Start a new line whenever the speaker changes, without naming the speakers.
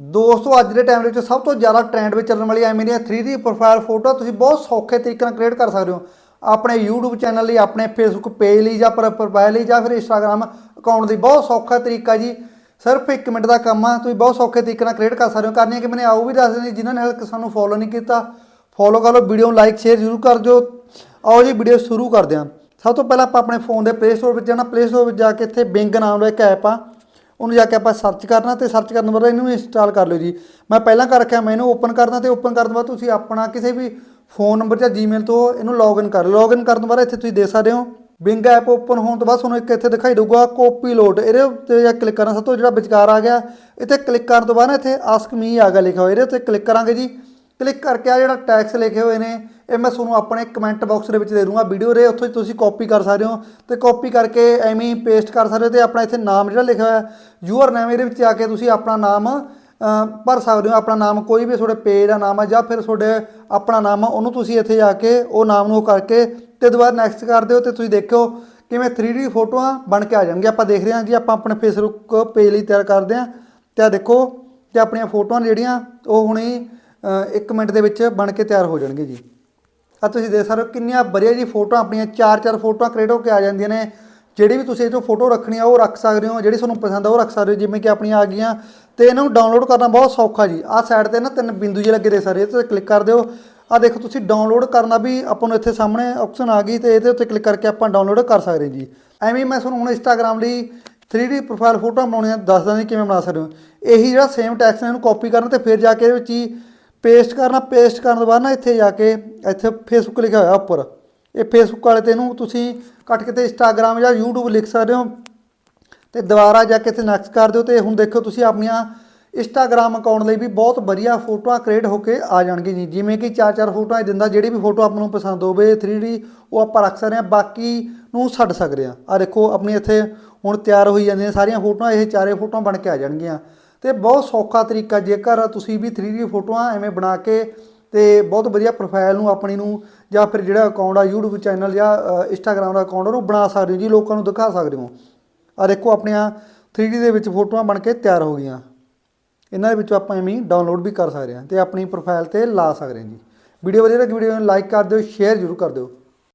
ਦੋਸਤੋ, ਅੱਜ ਦੇ ਟਾਈਮ ਦੇ ਵਿੱਚ ਸਭ ਤੋਂ ਜ਼ਿਆਦਾ ਟ੍ਰੈਂਡ ਵਿੱਚ ਚੱਲਣ ਵਾਲੀ ਐਵੇਂ ਦੀਆਂ 3D ਪ੍ਰੋਫਾਈਲ ਫੋਟੋ ਤੁਸੀਂ ਬਹੁਤ ਸੌਖੇ ਤਰੀਕੇ ਨਾਲ ਕ੍ਰੀਏਟ ਕਰ ਸਕਦੇ ਹੋ। ਆਪਣੇ YouTube ਚੈਨਲ ਲਈ, ਆਪਣੇ Facebook ਪੇਜ ਲਈ ਜਾਂ ਪ੍ਰੋਫਾਈਲ ਲਈ ਜਾਂ ਫਿਰ Instagram ਅਕਾਊਂਟ ਲਈ ਬਹੁਤ ਸੌਖਾ ਤਰੀਕਾ ਜੀ। ਸਿਰਫ 1 ਮਿੰਟ ਦਾ ਕੰਮ ਆ, ਤੁਸੀਂ ਬਹੁਤ ਸੌਖੇ ਤਰੀਕੇ ਨਾਲ ਕ੍ਰੀਏਟ ਕਰ ਸਕਦੇ ਹੋ। ਕਰਨੀ ਹੈ ਕਿ ਮੈਨੇ ਆਉ ਵੀ ਦੱਸ ਦਿੰਦੀ ਜਿਨ੍ਹਾਂ ਨੇ ਹਾਲੇ ਸਾਨੂੰ ਫੋਲੋ ਨਹੀਂ ਕੀਤਾ ਫੋਲੋ ਕਰ ਲਓ ਵੀਡੀਓ ਨੂੰ ਲਾਈਕ ਸ਼ੇਅਰ ਜ਼ਰੂਰ ਕਰ ਦਿਓ। ਆਓ ਜੀ ਵੀਡੀਓ ਸ਼ੁਰੂ ਕਰਦੇ ਹਾਂ। ਸਭ ਤੋਂ ਪਹਿਲਾਂ ਆਪਾਂ ਆਪਣੇ ਫੋਨ ਦੇ ਪਲੇ ਸਟੋਰ ਵਿੱਚ ਜਾਣਾ। ਪਲੇ ਸਟੋਰ ਵਿੱਚ ਜਾ ਕੇ ਇੱਥੇ ਬਿੰਗ ਨਾਮ ਦਾ ਇੱਕ ਐਪ ਆ। ਉਹਨੂੰ ਜਾ ਕੇ ਆਪਾਂ ਸਰਚ ਕਰਨਾ ਤੇ ਸਰਚ ਕਰਨ ਤੋਂ ਬਾਅਦ ਇਹਨੂੰ ਇੰਸਟਾਲ ਕਰ ਲਿਓ ਜੀ। ਮੈਂ ਪਹਿਲਾਂ ਕਰ ਰੱਖਿਆ, ਮੈਂ ਇਹਨੂੰ ਓਪਨ ਕਰਦਾ ਤੇ ਓਪਨ ਕਰਨ ਤੋਂ ਬਾਅਦ ਤੁਸੀਂ ਆਪਣਾ ਕਿਸੇ ਵੀ ਫੋਨ ਨੰਬਰ ਜਾਂ ਜੀਮੇਲ ਤੋਂ ਇਹਨੂੰ ਲੌਗਇਨ ਕਰ ਲਓ। ਲੌਗਇਨ ਕਰਨ ਤੋਂ ਬਾਅਦ ਇੱਥੇ ਤੁਸੀਂ ਦੇਖ ਸਕਦੇ ਹੋ ਬਿੰਗ ਐਪ ਓਪਨ ਹੋਣ ਤੋਂ ਬਾਅਦ ਤੁਹਾਨੂੰ ਇੱਕ ਇੱਥੇ ਦਿਖਾਈ ਦੇਊਗਾ ਕਾਪੀ ਲੋਡ ਇਹਦੇ ਉੱਤੇ ਜਾਂ ਕਲਿੱਕ ਕਰਨਾ ਸਭ ਤੋਂ ਜਿਹੜਾ ਵਿਚਕਾਰ ਆ ਗਿਆ, ਇੱਥੇ ਕਲਿੱਕ ਕਰਨ ਤੋਂ ਬਾਅਦ ਨਾ ਇੱਥੇ ਆਸਕ ਮੀ ਆ ਗਿਆ ਲਿਖਿਆ ਹੋਇਆ, ਇਹਦੇ ਉੱਤੇ ਕਲਿੱਕ ਕਰਾਂਗੇ ਜੀ। ਕਲਿੱਕ ਕਰਕੇ ਆ ਜਿਹੜਾ ਟੈਕਸ ਲਿਖੇ ਹੋਏ ਨੇ, ਇਹ ਮੈਂ ਤੁਹਾਨੂੰ ਆਪਣੇ ਕਮੈਂਟ ਬਾਕਸ ਦੇ ਵਿੱਚ ਦੇ ਦੂੰਗਾ। ਵੀਡੀਓ ਦੇ ਉੱਥੋਂ ਤੁਸੀਂ ਕਾਪੀ ਕਰ ਸਕਦੇ ਹੋ ਤੇ ਕਾਪੀ ਕਰਕੇ ਐਵੇਂ ਹੀ ਪੇਸਟ ਕਰ ਸਕਦੇ ਹੋ ਤੇ ਆਪਣਾ ਇੱਥੇ ਨਾਮ ਜਿਹੜਾ ਲਿਖਿਆ ਹੋਇਆ ਯੂਅਰ ਨੇਮ ਇਹਦੇ ਵਿੱਚ ਆ ਕੇ ਤੁਸੀਂ ਆਪਣਾ ਨਾਮ ਭਰ ਸਕਦੇ ਹੋ। ਆਪਣਾ ਨਾਮ ਕੋਈ ਵੀ ਤੁਹਾਡੇ ਪੇਜ ਦਾ ਨਾਮ ਆ ਜਾਂ ਫਿਰ ਤੁਹਾਡੇ ਆਪਣਾ ਨਾਮ ਆ, ਉਹਨੂੰ ਤੁਸੀਂ ਇੱਥੇ ਜਾ ਕੇ ਉਹ ਨਾਮ ਨੂੰ ਉਹ ਕਰਕੇ ਤੇ ਦੁਬਾਰਾ ਨੈਕਸਟ ਕਰ ਦਿਓ ਤੇ ਤੁਸੀਂ ਦੇਖਿਓ ਕਿਵੇਂ 3D ਫੋਟੋਆਂ ਬਣ ਕੇ ਆ ਜਾਣਗੀਆਂ। ਆਪਾਂ ਦੇਖ ਰਹੇ ਹਾਂ ਜੀ ਆਪਾਂ ਆਪਣੇ ਫੇਸਬੁੱਕ ਪੇਜ ਲਈ ਤਿਆਰ ਕਰਦੇ ਹਾਂ। ਤੇ ਆ ਦੇਖੋ ਤੇ ਆਪਣੀਆਂ ਫੋਟੋਆਂ ਜਿਹੜੀਆਂ, ਉਹ ਹੁਣੇ 1 ਮਿੰਟ ਦੇ ਵਿੱਚ ਬਣ ਕੇ ਤਿਆਰ ਹੋ ਜਾਣਗੇ ਜੀ। ਆ ਤੁਸੀਂ ਦੇਖ ਸਕਦੇ ਹੋ ਕਿੰਨੀਆਂ ਵਧੀਆ ਜੀ ਫੋਟੋਆਂ, ਆਪਣੀਆਂ ਚਾਰ ਚਾਰ ਫੋਟੋਆਂ ਕ੍ਰੀਏਟ ਹੋ ਕੇ ਆ ਜਾਂਦੀਆਂ ਨੇ। ਜਿਹੜੀ ਵੀ ਤੁਸੀਂ ਇਹ ਤੋਂ ਫੋਟੋ ਰੱਖਣੀ ਆ, ਉਹ ਰੱਖ ਸਕਦੇ ਹੋ। ਜਿਹੜੀ ਤੁਹਾਨੂੰ ਪਸੰਦ ਆ, ਉਹ ਰੱਖ ਸਕਦੇ ਹੋ। ਜਿਵੇਂ ਕਿ ਆਪਣੀਆਂ ਆ ਗਈਆਂ। ਤੇ ਇਹਨਾਂ ਨੂੰ ਡਾਊਨਲੋਡ ਕਰਨਾ ਬਹੁਤ ਸੌਖਾ ਜੀ। ਆਹ ਸਾਈਡ ਤੇ ਨਾ ਤਿੰਨ ਬਿੰਦੂ ਜਿਹੇ ਲੱਗੇ ਦੇ ਸਾਰੇ ਤੇ ਕਲਿੱਕ ਕਰ ਦਿਓ। ਆ ਦੇਖੋ ਤੁਸੀਂ ਡਾਊਨਲੋਡ ਕਰਨਾ ਵੀ ਆਪਾਂ ਨੂੰ ਇੱਥੇ ਸਾਹਮਣੇ ਆਪਸ਼ਨ ਆ ਗਈ ਤੇ ਇਹਦੇ ਉੱਤੇ ਕਲਿੱਕ ਕਰਕੇ ਆਪਾਂ ਡਾਊਨਲੋਡ ਕਰ ਸਕਦੇ ਜੀ। ਐਵੇਂ ਮੈਂ ਤੁਹਾਨੂੰ ਹੁਣ ਇੰਸਟਾਗ੍ਰam ਲਈ 3D ਪ੍ਰੋਫਾਈਲ ਫੋਟੋ ਬਣਾਉਣੀਆਂ, ਦੱਸਦਾ ਜੀ ਕਿਵੇਂ ਬਣਾ ਸਕਦੇ ਹੋ। ਇਹੀ ਜਿਹੜਾ ਸੇਮ ਟੈਕਸਟ ਇਹਨੂੰ ਕਾਪੀ ਕਰਨ ਤੇ ਫਿਰ ਜਾ ਕੇ ਇਹਦੇ ਵਿੱਚ ਹੀ ਪੇਸਟ ਕਰਨਾ, ਪੇਸਟ ਕਰਨ ਤੋਂ ਬਾਅਦ ਨਾ ਇੱਥੇ ਜਾ ਕੇ, ਇੱਥੇ ਫੇਸਬੁੱਕ ਲਿਖਿਆ ਹੋਇਆ ਉੱਪਰ। ਇਹ ਫੇਸਬੁੱਕ ਵਾਲੇ ਤੇ ਇਹਨੂੰ ਤੁਸੀਂ ਕੱਟ ਕੇ ਤੇ ਇੰਸਟਾਗ੍ਰam ਜਾਂ YouTube ਲਿਖ ਸਕਦੇ ਹੋ ਤੇ ਦੁਬਾਰਾ ਜਾ ਕੇ ਇੱਥੇ ਨੈਕਸਟ ਕਰ ਦਿਓ ਤੇ ਹੁਣ ਦੇਖੋ ਤੁਸੀਂ ਆਪਣੀਆਂ ਇੰਸਟਾਗ੍ਰam ਅਕਾਊਂਟ ਲਈ ਵੀ ਬਹੁਤ ਵਧੀਆ ਫੋਟੋਆਂ ਕ੍ਰੀਏਟ ਹੋ ਕੇ ਆ ਜਾਣਗੀਆਂ ਜੀ। ਜਿਵੇਂ ਕਿ ਚਾਰ ਚਾਰ ਫੋਟੋਆਂ ਇਹ ਦਿੰਦਾ, ਜਿਹੜੀ ਵੀ ਫੋਟੋ ਆਪ ਨੂੰ ਪਸੰਦ ਹੋਵੇ 3D ਉਹ ਆਪਾਂ ਰੱਖ ਸਕਦੇ ਹਾਂ, ਬਾਕੀ ਨੂੰ ਛੱਡ ਸਕਦੇ ਹਾਂ। ਆ ਦੇਖੋ, ਆਪਣੀ ਇੱਥੇ ਹੁਣ ਤਿਆਰ ਹੋਈ ਜਾਂਦੀਆਂ ਸਾਰੀਆਂ ਫੋਟੋਆਂ, ਇਹ ਚਾਰੇ ਫੋਟੋਆਂ ਬਣ ਕੇ ਆ ਜਾਣਗੀਆਂ। ਤੇ ਬਹੁਤ ਸੌਖਾ ਤਰੀਕਾ, ਜੇਕਰ ਤੁਸੀਂ ਵੀ 3D ਫੋਟੋਆਂ ਐਵੇਂ ਬਣਾ ਕੇ ਤੇ ਬਹੁਤ ਵਧੀਆ ਪ੍ਰੋਫਾਈਲ ਨੂੰ, ਆਪਣੀ ਨੂੰ ਜਾਂ ਫਿਰ ਜਿਹੜਾ ਅਕਾਊਂਟ ਆ, YouTube ਚੈਨਲ ਜਾਂ ਇੰਸਟਾਗ੍ਰam ਦਾ ਅਕਾਊਂਟ ਉਹਨੂੰ ਬਣਾ ਸਕਦੇ ਹੋ ਜੀ, ਲੋਕਾਂ ਨੂੰ ਦਿਖਾ ਸਕਦੇ ਹੋ। ਆ ਦੇਖੋ ਆਪਣੀਆਂ 3D ਦੇ ਵਿੱਚ ਫੋਟੋਆਂ ਬਣ ਕੇ ਤਿਆਰ ਹੋ ਗਈਆਂ। ਇਹਨਾਂ ਦੇ ਵਿੱਚੋਂ ਆਪਾਂ ਐਵੇਂ ਡਾਊਨਲੋਡ ਵੀ ਕਰ ਸਕਦੇ ਹਾਂ ਤੇ ਆਪਣੀ ਪ੍ਰੋਫਾਈਲ ਤੇ ਲਾ ਸਕਦੇ ਹਾਂ ਜੀ। ਵੀਡੀਓ ਵਧੀਆ ਲੱਗੀ, ਵੀਡੀਓ ਨੂੰ ਲਾਈਕ ਕਰ ਦਿਓ ਸ਼ੇਅਰ ਜ਼ਰੂਰ ਕਰ ਦਿਓ।